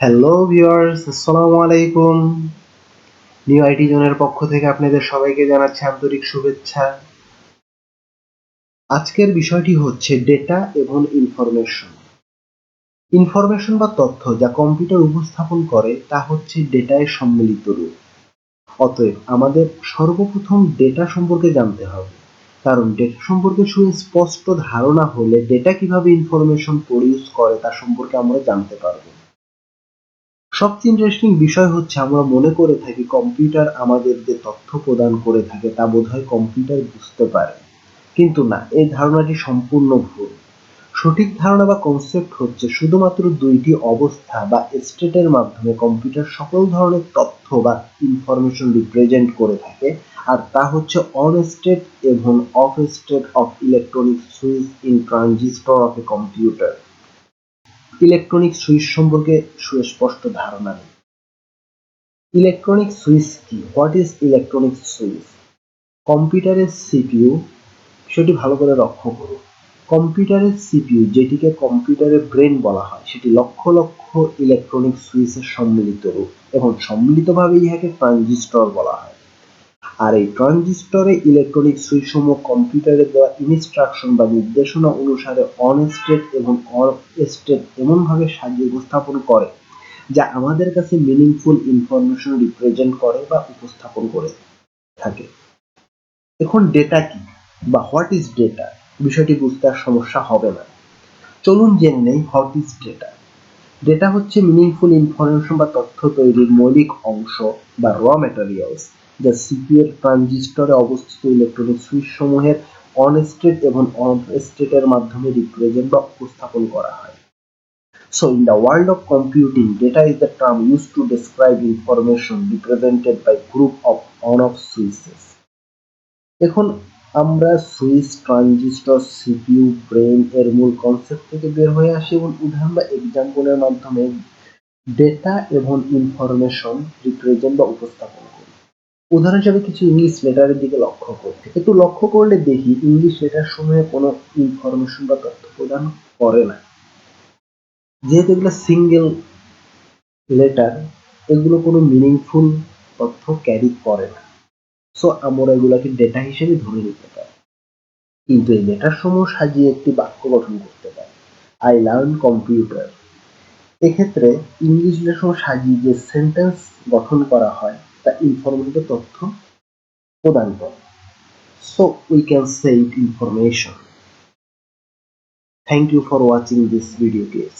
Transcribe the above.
Hello viewers আসসালামু আলাইকুম new IT জোনের পক্ষ থেকে আপনাদের সবাইকে জানাচ্ছি আন্তরিক শুভেচ্ছা। আজকের বিষয়টি হচ্ছে ডেটা এবং ইনফরমেশন ইনফরমেশন বা তথ্য যা কম্পিউটার উপস্থাপন করে, তা হচ্ছে ডেটায় সম্মিলিত রূপ। অতএব আমাদের সর্বপ্রথম ডেটা সম্পর্কে জানতে হবে। কারণ ডেটা সম্পর্কে সুস্পষ্ট ধারণা হলে ডেটা কীভাবে ইনফরমেশন প্রডিউস করে, তা সম্পর্কে আমরা জানতে পারব। সবচেয়ে ইন্টারেস্টিং বিষয় হচ্ছে আমরা মনে করে থাকি কম্পিউটার আমাদের যে তথ্য প্রদান করে থাকে তা বোধহয় কম্পিউটার বুঝতে পারে। কিন্তু না, এই ধারণাটি সম্পূর্ণ ভুল। সঠিক ধারণা বা কনসেপ্ট হচ্ছে শুধুমাত্র দুইটি অবস্থা বা স্টেটের মাধ্যমে কম্পিউটার সকল ধরনের তথ্য বা ইনফরমেশন রিপ্রেজেন্ট করে থাকে, আর তা হচ্ছে অন স্টেট এবং off state of electronic switch in transistor of a computer electronic switch সম্পর্কে সুস্পষ্ট ধারণা নেই। ইলেকট্রনিক সুইচ কি? What is electronic switch? কম্পিউটারের সিপিইউ, সেটি ভালো করে লক্ষ্য করুন। কম্পিউটারের সিপিইউ, যেটিকে কম্পিউটারের ব্রেন বলা হয়, সেটি লক্ষ লক্ষ ইলেকট্রনিক সুইচের সম্মিলিত রূপ এবং সম্মিলিতভাবে ইহাকে ট্রানজিস্টর বলা হয়। আর এই ট্রানজিস্টরে ইলেকট্রনিক সুইচসমূহ কম্পিউটারে দেওয়া ইনস্ট্রাকশন বা নির্দেশনা অনুসারে অন স্টেট এবং অফ স্টেট এমনভাবে সাজিয়ে উপস্থাপন করে, যা আমাদের কাছে মিনিংফুল ইনফরমেশন রিপ্রেজেন্ট করে বা উপস্থাপন করে থাকে। এখন ডেটা কি বা হোয়াট ইজ ডেটা বিষয়টি বুঝতে আর সমস্যা হবে না। চলুন জেনে নেই হোয়াট ইজ ডেটা ডেটা হচ্ছে মিনিংফুল ইনফরমেশন বা তথ্য তৈরির মৌলিক অংশ বা র ম্যাটেরিয়ালস যা সিপিইউ এর ট্রানজিস্টরে অবস্থিত ইলেকট্রনিক সুইচ সমূহের অন স্টেট এবং অফ স্টেটের মাধ্যমে রিপ্রেজেন্ট বা উপস্থাপন করা হয় so in the world of computing data is the term used to describe information represented by group of on off switches. এখন আমরা সুইচ ট্রানজিস্টর সিপিইউ ব্রেন এর মূল কনসেপ্ট থেকে বের হয়ে আসি এবং উদাহরণ বা এক্সাম্পলের মাধ্যমে ডেটা এবং ইনফরমেশন রিপ্রেজেন্ট বা উপস্থাপন উদাহরণ হিসাবে কিছু ইংলিশ লেটারের দিকে লক্ষ্য করি। একটু লক্ষ্য করলে দেখি ইংলিশ লেটার সমূহে কোনো ইনফরমেশন বা তথ্য প্রদান করে না। যেহেতু এগুলো সিঙ্গেল লেটার এগুলো কোনো মিনিংফুল তথ্য ক্যারি করে না। সো আমরা এগুলোকে ডেটা হিসেবে ধরে নিতে পারি। কিন্তু এই লেটার সমূহ সাজিয়ে একটি বাক্য গঠন করতে পারি। আই লার্ন কম্পিউটার এক্ষেত্রে ইংলিশ লেটার সাজিয়ে যে সেন্টেন্স গঠন করা হয় তা ইনফরমেটিভ তথ্য প্রদান করে so we can say it information thank you for watching this video case